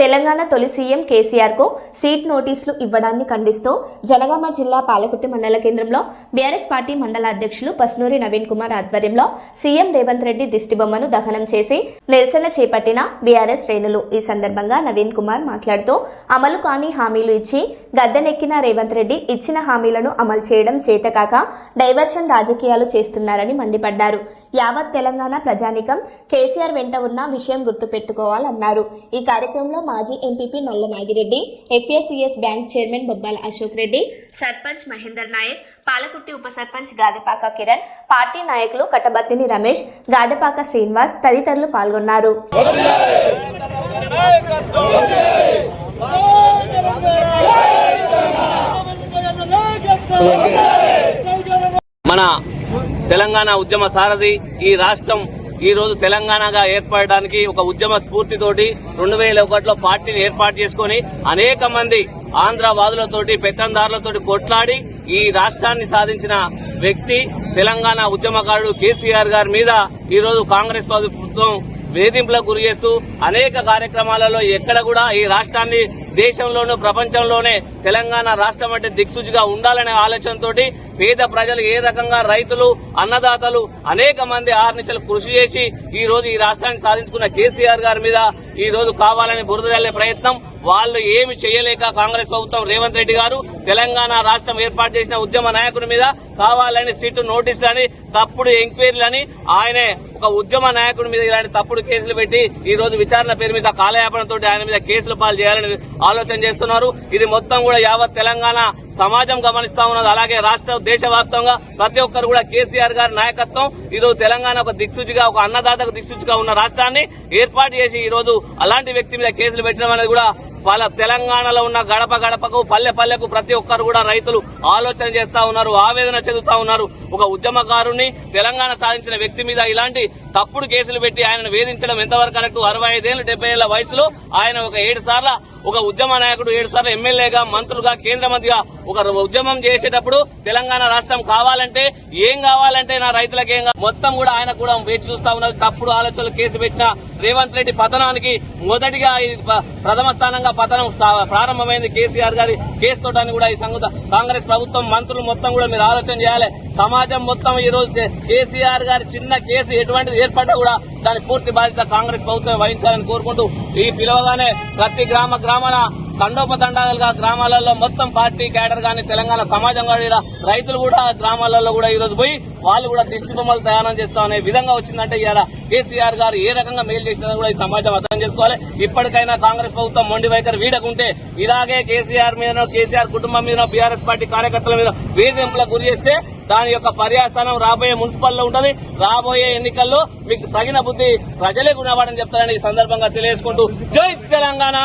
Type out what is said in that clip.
తెలంగాణ తొలి సీఎం కేసీఆర్కు సీట్ నోటీసులు ఇవ్వడాన్ని ఖండిస్తూ జనగామ జిల్లా పాలకుర్తి మండల కేంద్రంలో బీఆర్ఎస్ పార్టీ మండల అధ్యక్షులు పస్నూరి నవీన్ కుమార్ ఆధ్వర్యంలో సీఎం రేవంత్ రెడ్డి దిష్టిబొమ్మను దహనం చేసి నిరసన చేపట్టిన బీఆర్ఎస్ శ్రేణులు. ఈ సందర్భంగా నవీన్ కుమార్ మాట్లాడుతూ అమలు కాని హామీలు ఇచ్చి గద్దెనెక్కిన రేవంత్ రెడ్డి ఇచ్చిన హామీలను అమలు చేయడం చేతకాక డైవర్షన్ రాజకీయాలు చేస్తున్నారని మండిపడ్డారు. యావత్ తెలంగాణ ప్రజానికం కేసీఆర్ వెంట ఉన్న విషయం గుర్తుపెట్టుకోవాలన్నారు. ఈ కార్యక్రమంలో మాజీ MPP Nalla Nagireddy FACS bank chairman Bobbala Ashok Reddy sarpanch Mahender Nayak Palakurthi ఉప సర్పంచ్ గాదెపాక కిరణ్ పార్టీ నాయకులు కటబత్తిని రమేష్ గాదెపాక శ్రీనివాస్ తదితరులు పాల్గొన్నారు. మన తెలంగాణ ఉద్యమ సారథి ఈ రాష్ట్రం ఈ రోజు తెలంగాణగా ఏర్పడడానికి ఒక ఉద్యమ స్ఫూర్తితోటి రెండు వేల ఒకటిలో పార్టీని ఏర్పాటు చేసుకుని అనేక మంది ఆంధ్రవాదులతోటి పెత్తందారులతోటి కొట్లాడి ఈ రాష్ట్రాన్ని సాధించిన వ్యక్తి తెలంగాణ ఉద్యమకారుడు కేసీఆర్ గారి మీద ఈ రోజు కాంగ్రెస్ ప్రభుత్వం వేధింపులకు గురి చేస్తూ అనేక కార్యక్రమాలలో ఎక్కడ కూడా ఈ రాష్ట్రాన్ని దేశంలోనూ ప్రపంచంలోనే తెలంగాణ రాష్ట్రం అంటే దిక్సూచిగా ఉండాలనే ఆలోచనతోటి పేద ప్రజలు ఏ రకంగా రైతులు అన్నదాతలు అనేక మంది ఆర్నిచలు కృషి చేసి ఈ రోజు ఈ రాష్ట్రాన్ని సాధించుకున్న కేసీఆర్ గారి మీద ఈ రోజు కావాలని బురద జల్లే ప్రయత్నం. వాళ్ళు ఏమి చేయలేక కాంగ్రెస్ ప్రభుత్వం రేవంత్ రెడ్డి గారు తెలంగాణ రాష్ట్రం ఏర్పాటు చేసిన ఉద్యమ నాయకుని మీద కావాలని సీటు నోటీసులని తప్పుడు ఎంక్వైరీలని ఆయనే ఒక ఉద్యమ నాయకుడి మీద ఇలాంటి తప్పుడు కేసులు పెట్టి ఈ రోజు విచారణ పేరు మీద కాలయాపనతో ఆయన మీద కేసులు పాలు చేయాలని ఆలోచన చేస్తున్నారు. ఇది మొత్తం కూడా యావత్ తెలంగాణ సమాజం గమనిస్తా ఉన్నది. అలాగే రాష్ట్ర దేశవ్యాప్తంగా ప్రతి ఒక్కరు కూడా కేసీఆర్ గారి నాయకత్వం ఈ రోజు తెలంగాణ ఒక దిక్సూచిగా ఒక అన్నదాతకు దిక్సూచిగా ఉన్న రాష్ట్రాన్ని ఏర్పాటు చేసి ఈ రోజు అలాంటి వ్యక్తి మీద కేసులు పెట్టడం అనేది కూడా వాళ్ళ తెలంగాణలో ఉన్న గడప గడపకు పల్లె పల్లెకు ప్రతి ఒక్కరు కూడా రైతులు ఆలోచన చేస్తా ఉన్నారు ఆవేదన చెందుతా ఉన్నారు. ఒక ఉద్యమకారుని తెలంగాణ సాధించిన వ్యక్తి మీద ఇలాంటి తప్పుడు కేసులు పెట్టి ఆయనను వేధించడం ఎంతవరకు కరెక్ట్ అరవై ఐదేళ్ళు డెబ్బై ఏళ్ళ వయసులో ఆయన ఒక ఏడు సార్ల ఒక ఉద్యమ నాయకుడు ఏడు సార్లు ఎమ్మెల్యేగా మంత్రులుగా కేంద్ర మంత్రిగా ఒక ఉద్యమం చేసేటప్పుడు తెలంగాణ రాష్ట్రం కావాలంటే ఏం కావాలంటే నా రైతులకు ఏం మొత్తం కూడా ఆయన కూడా వేచి చూస్తా ఉన్నారు. తప్పుడు ఆలోచనలు కేసు పెట్టిన రేవంత్ రెడ్డి పతనానికి మొదటిగా ప్రథమ స్థానంగా పతనం ప్రారంభమైంది కేసీఆర్ గారి కేసు తోటని కూడా ఈ సంగత కాంగ్రెస్ ప్రభుత్వం మంత్రులు మొత్తం కూడా మీరు ఆలోచన చేయాలి. సమాజం మొత్తం ఈ రోజు కేసీఆర్ గారి చిన్న కేసు ఎటువంటిది ఏర్పడ్డా కూడా దాని పూర్తి బాధ్యత కాంగ్రెస్ ప్రభుత్వం వహించాలని కోరుకుంటూ ఈ పిలవగానే ప్రతి గ్రామ గ్రామాల తండోపతండాలుగా గ్రామాలలో మొత్తం పార్టీ కేడర్ గాని తెలంగాణ సమాజం కానీ రైతులు కూడా గ్రామాలలో కూడా ఈ రోజు పోయి వాళ్ళు కూడా దిష్టి బొమ్మలు తయారు చేస్తా అనే విధంగా వచ్చిందంటే ఇవాళ కేసీఆర్ గారు ఏ రకంగా మేలు చేసినా కూడా ఈ సమాజం అర్థం చేసుకోవాలి. ఇప్పటికైనా కాంగ్రెస్ ప్రభుత్వం మొండి వైఖరి వీడకుంటే ఇలాగే కేసీఆర్ మీద కేసీఆర్ కుటుంబం మీద బీఆర్ఎస్ పార్టీ కార్యకర్తల మీద వేధింపులకు గురి చేస్తే దాని యొక్క పర్యాస్థానం రాబోయే మున్సిపల్లో ఉంటుంది. రాబోయే ఎన్నికల్లో మీకు తగిన బుద్ధి ప్రజలే గుణవాడని చెప్తారని ఈ సందర్భంగా తెలియజేసుకుంటూ జై తెలంగాణ!